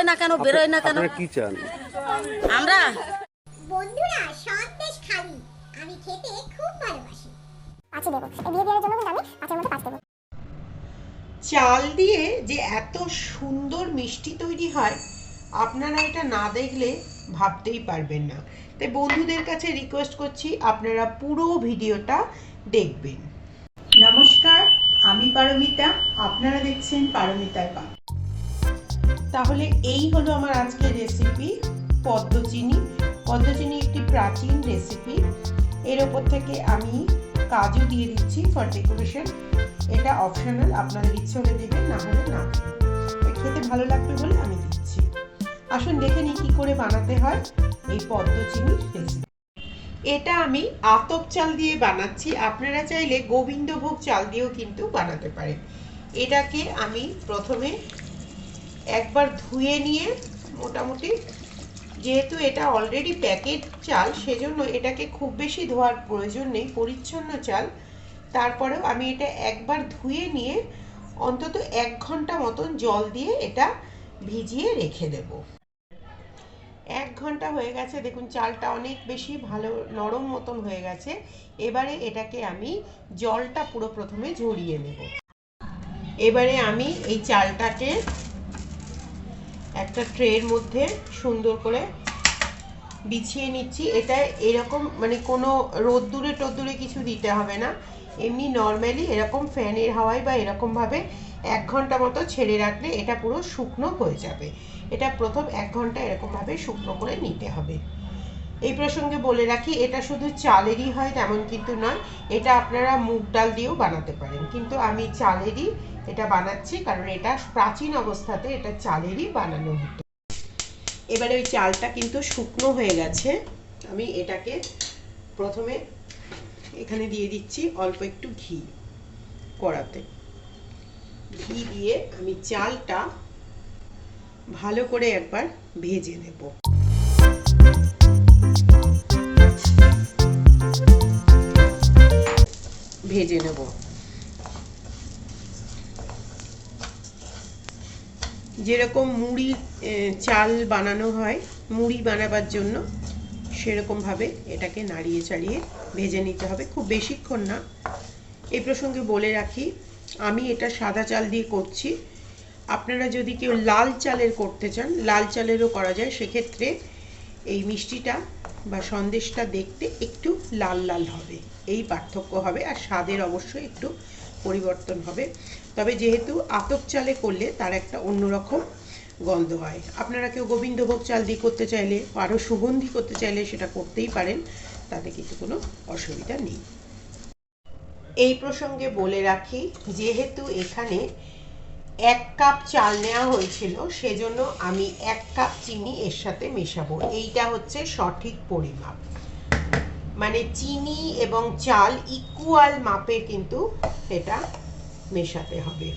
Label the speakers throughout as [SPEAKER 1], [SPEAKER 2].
[SPEAKER 1] বেরোয় না কেন বেরোয় না কেন?
[SPEAKER 2] আপনারা কি চান?
[SPEAKER 1] আমরা?
[SPEAKER 3] বন্ধুরা সন্দেশ খালি। আমি খেতে খুব ভালোবাসি।
[SPEAKER 4] দেবো। এই বিয়ে দেওয়ার জন্য কিন্তু আমি পাঁচের মধ্যে পাঁচ দেবো।
[SPEAKER 5] চাল দিয়ে যে এত সুন্দর মিষ্টি তৈরি হয় আপনারা এটা না দেখলে ভাবতেই পারবেন না। তাই বন্ধুদের কাছে রিকোয়েস্ট করছি আপনারা পুরো ভিডিওটা দেখবেন। নমস্কার আমি পারমিতা। আপনারা দেখছেন পারমিতার পা তাহলে এই হলো আমার আজকের রেসিপি পদ্মচিনি পদ্মচিনি একটি প্রাচীন রেসিপি এর ওপর থেকে আমি কাজু দিয়ে দিচ্ছি ফর ডেকোরেশন এটা অপশনাল আপনাদের ইচ্ছে হলে দেবেন, না হলে না। খেতে ভালো লাগবে বলে আমি দিচ্ছি। আসুন দেখে নিই কী করে বানাতে হয় এই পদ্মচিনির রেসিপি এটা আমি আতপ চাল দিয়ে বানাচ্ছি। আপনারা চাইলে গোবিন্দভোগ চাল দিয়েও কিন্তু বানাতে পারেন। এটাকে আমি প্রথমে একবার ধুয়ে নিয়ে মোটামুটি, যেহেতু এটা অলরেডি প্যাকেট চাল, সেজন্য এটাকে খুব বেশি ধোয়ার প্রয়োজন নেই, পরিচ্ছন্ন চাল। তারপরেও আমি এটা একবার ধুয়ে নিয়ে অন্তত এক ঘণ্টা মতন জল দিয়ে এটা ভিজিয়ে রেখে দেব। এক ঘণ্টা হয়ে গেছে, দেখুন চালটা অনেক বেশি ভালো নরম মতন হয়ে গেছে। এবারে এটাকে আমি জলটা পুরো প্রথমে ঝরিয়ে নেব। এবারে আমি এই চালটাকে একটা ট্রের মধ্যে সুন্দর করে বিছিয়ে নিচ্ছি। এটা এরকম মানে কোনো রোদ্দুরে টদ্দুরে কিছু দিতে হবে না। এমনি নর্মালি এরকম ফ্যানের হাওয়ায় বা এরকমভাবে এক ঘণ্টা মতো ছেড়ে রাখলে এটা পুরো শুকনো হয়ে যাবে। এটা প্রথম এক ঘণ্টা এরকমভাবে শুকনো করে নিতে হবে। এই প্রসঙ্গে বলে রাখি, এটা শুধু চালেরই হয় তেমন কিন্তু নয়, এটা আপনারা মুগ ডাল দিয়েও বানাতে পারেন। কিন্তু আমি চালেরই এটা বানাচ্ছি, কারণ এটা প্রাচীন অবস্থাতে এটা চালেরই বানানো হতো। এবারে ওই চালটা কিন্তু শুকনো হয়ে গেছে। আমি এটাকে প্রথমে এখানে দিয়ে দিচ্ছি অল্প একটু ঘি কড়াতে। ঘি দিয়ে আমি চালটা ভালো করে একবার ভেজে নেব। ভেজে নেব। যেরকম মুড়ি চাল বানানো হয়, মুড়ি বানাবার জন্য, সেরকমভাবে এটাকে নাড়িয়ে চাড়িয়ে ভেজে নিতে হবে। খুব বেশিক্ষণ না। এই প্রসঙ্গে বলে রাখি, আমি এটা সাদা চাল দিয়ে করছি। আপনারা যদি কেউ লাল চালের করতে চান, লাল চালেরও করা যায়। সেক্ষেত্রে এই মিষ্টিটা বা সন্দেশটা দেখতে একটু লাল লাল হবে। এই পার্থক্য হবে। আর স্বাদের অবশ্যই একটু পরিবর্তন হবে। তবে যেহেতু আতপ চালে করলে তার একটা অন্যরকম গন্ধ হয়। আপনারা কেউ গোবিন্দভোগ চাল দিয়ে করতে চাইলে, আরও সুগন্ধি করতে চাইলে সেটা করতেই পারেন, তাতে কিন্তু কোনো অসুবিধা নেই। এই প্রসঙ্গে বলে রাখি, যেহেতু এখানে এক কাপ চাল নেওয়া হয়েছিল, সেজন্য আমি এক কাপ চিনি এর সাথে মেশাবো। এইটা হচ্ছে সঠিক পরিমাপ। মানে চিনি এবং চাল ইকুয়াল মাপে কিন্তু এটা মেশাতে হবে।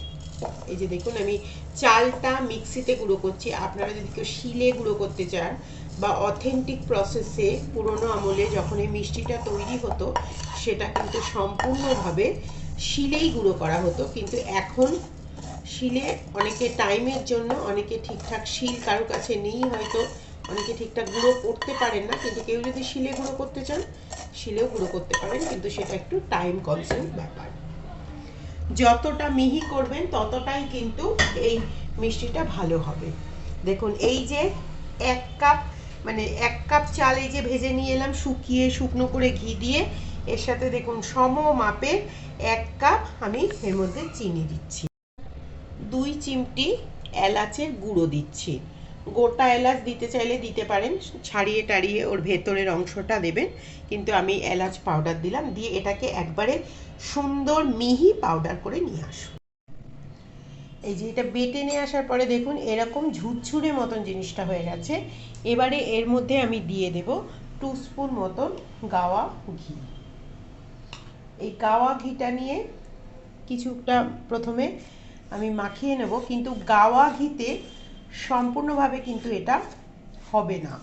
[SPEAKER 5] এই যে দেখুন, আমি চালটা মিক্সিতে গুঁড়ো করছি। আপনারা যদি কেউ শিলে গুঁড়ো করতে চান বা অথেন্টিক প্রসেসে পুরনো আমলে যখন এই মিষ্টিটা তৈরি হতো, সেটা কিন্তু সম্পূর্ণভাবে শিলেই গুঁড়ো করা হতো। কিন্তু এখন শিলে অনেকে টাইমের জন্য, অনেকে ঠিকঠাক শিল কারও কাছে নেই হয়তো। অনেকে ঠিকঠাক গুঁড়ো করতে পারেন না, কিন্তু কেউ যদি শিলে গুঁড়ো করতে চান, শিলেও গুঁড়ো করতে পারেন, কিন্তু সেটা একটু টাইম কনসিউম ব্যাপার। যতটা মিহি করবেন, ততটাই কিন্তু এই মিষ্টিটা ভালো হবে। দেখুন, এই যে এক কাপ মানে এক কাপ চাল এই যে ভেজে নিয়ে এলাম, শুকিয়ে শুকনো করে ঘি দিয়ে, এর সাথে দেখুন, সম মাপের এক কাপ আমি এর মধ্যে চিনি দিচ্ছি। দুই চিমটি এলাচের গুঁড়ো দিচ্ছি। গোটা এলাচ দিতে চাইলে দিতে পারেন, ছাড়িয়ে টাড়িয়ে ওর ভেতরের অংশটা দেবেন। কিন্তু আমি এলাচ পাউডার দিলাম, দিয়ে এটাকে একবারে সুন্দর মিহি পাউডার করে নিয়ে আসুন। এই যে এটা বেটে নিয়ে আসার পরে দেখুন, এরকম ঝুরঝুরে মতন জিনিসটা হয়ে গেছে। এবারে এর মধ্যে আমি দিয়ে দেব টু স্পুন মতন গাওয়া ঘি। এই গাওয়া ঘিটা নিয়ে কিছুটা প্রথমে আমি মাখিয়ে নেব, কিন্তু গাওয়া ঘিতে সম্পূর্ণভাবে কিন্তু এটা হবে না।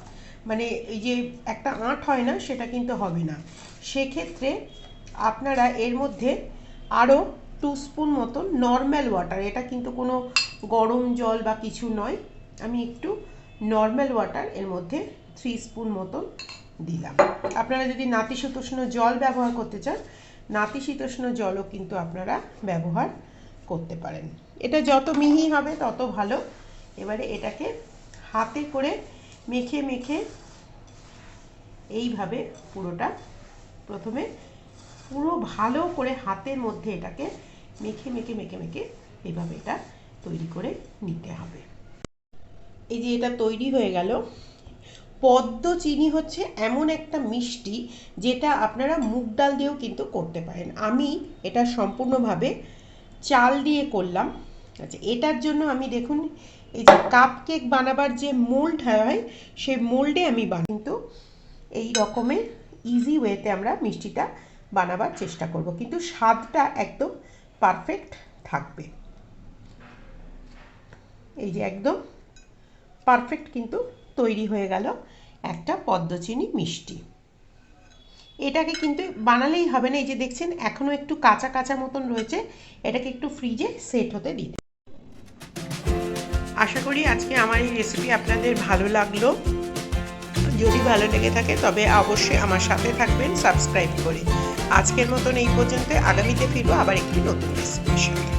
[SPEAKER 5] মানে এই যে একটা আঁট হয় না, সেটা কিন্তু হবে না। সেক্ষেত্রে আপনারা এর মধ্যে আরও টু স্পুন মতন নর্মাল ওয়াটার এটা কিন্তু কোনো গরম জল বা কিছু নয়, আমি একটু নর্মাল ওয়াটার এর মধ্যে থ্রি স্পুন মতন দিলাম। আপনারা যদি নাতিশীতোষ্ণ জল ব্যবহার করতে চান, নাতিশীতোষ্ণ জলও কিন্তু আপনারা ব্যবহার করতে পারেন। এটা যত মিহি হবে, তত ভালো। এবারে এটাকে হাতে করে মেখে মেখে এইভাবে পুরোটা প্রথমে পুরো ভালো করে হাতের মধ্যে এটাকে মেখে মেখে মেখে মেখে এইভাবে এটা তৈরি করে নিতে হবে। এই যে এটা তৈরি হয়ে গেল। পদ্ম চিনি হচ্ছে এমন একটা মিষ্টি যেটা আপনারা মুগ ডাল দিয়েও কিন্তু করতে পারেন। আমি এটা সম্পূর্ণভাবে চাল দিয়ে করলাম। আচ্ছা এটার জন্য আমি দেখুন এই যে কাপ কেক বানাবার যে মোল্ড হয়, সেই মোল্ডে আমি বানাই। কিন্তু এই রকমের ইজি ওয়েতে আমরা মিষ্টিটা বানাবার চেষ্টা করব। কিন্তু স্বাদটা একদম পারফেক্ট থাকবে। এই যে একদম পারফেক্ট কিন্তু তৈরি হয়ে গেল একটা পদ্মচিনি মিষ্টি। এটাকে কিন্তু বানালেই হবে না। এই যে দেখছেন এখনও একটু কাঁচা কাঁচা মতন রয়েছে। এটাকে একটু ফ্রিজে সেট হতে দিতে আশা করি আজকে আমার এই রেসিপি আপনাদের ভালো লাগল। যদি ভালো লেগে থাকে, তবে অবশ্যই আমার সাথে থাকবেন সাবস্ক্রাইব করে। আজকের মতন এই পর্যন্ত, আগামীতে ফিরবো আবার একটি নতুন রেসিপির সাথে